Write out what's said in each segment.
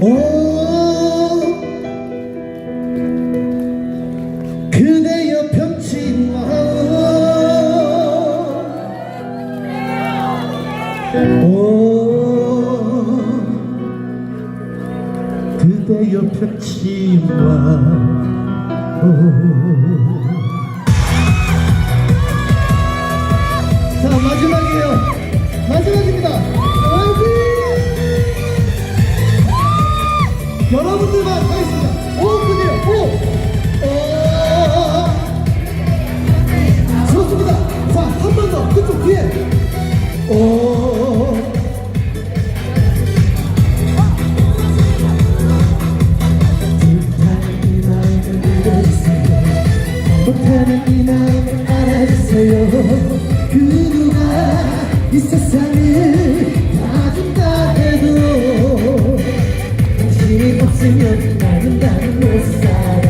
오. 그대여 편치 마 오, 그대여 편치 마 오. 자 마지막이에요. 마지막입니다 여러분들만 하겠습니다. 오 그대요 오 오. 좋습니다. 자 한 번 더. 그쪽 뒤에. 오 못하는 이 마음을 알아주세요. 그 누가 이 세상을 당신이 없으면 나는 나는 못 살아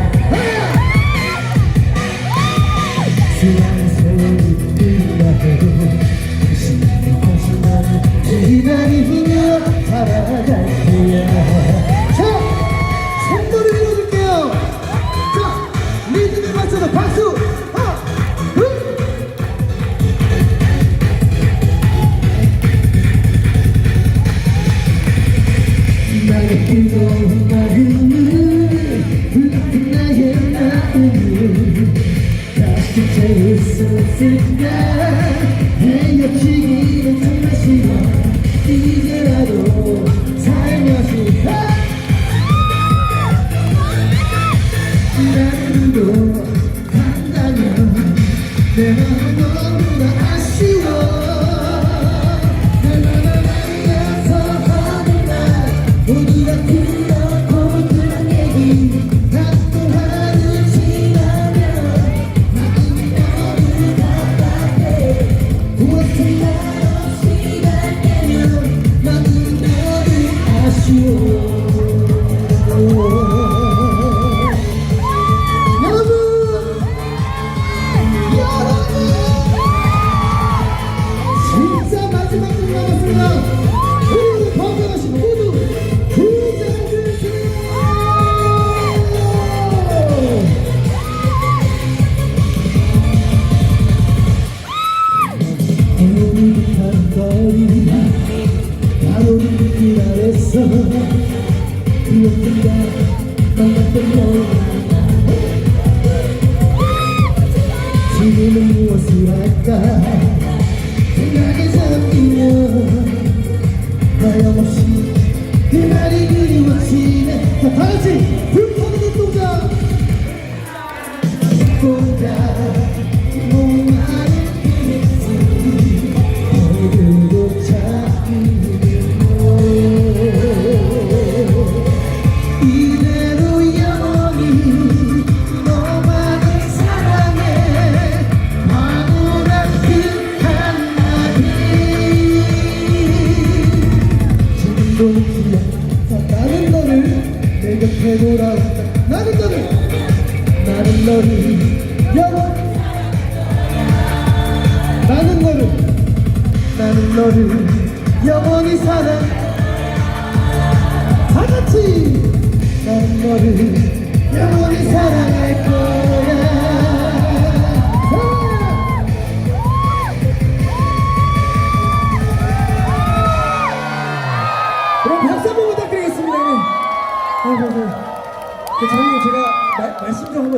수 없을까 헤어지기는 정말 싫어. 이제라도 살며시 나는 도 간다면 내 마음 무엇 거리 가로는 그 아래서 그렇던가 만났던 너와 지금은 무엇을 할까 생각에 잠기면 하염없이 그날이 그리워지네 자 다같이 불타는 눈동자. 눈동자 기억 자 나는 너를 내 곁에 돌아온다. 나는 너를 나는 너를 영원. 나는 너를 나는 너를 영원히 사랑. 다 같이 나는 너를 영원히 사랑할 거야 그 저희 제가 말, 말씀 좀 한번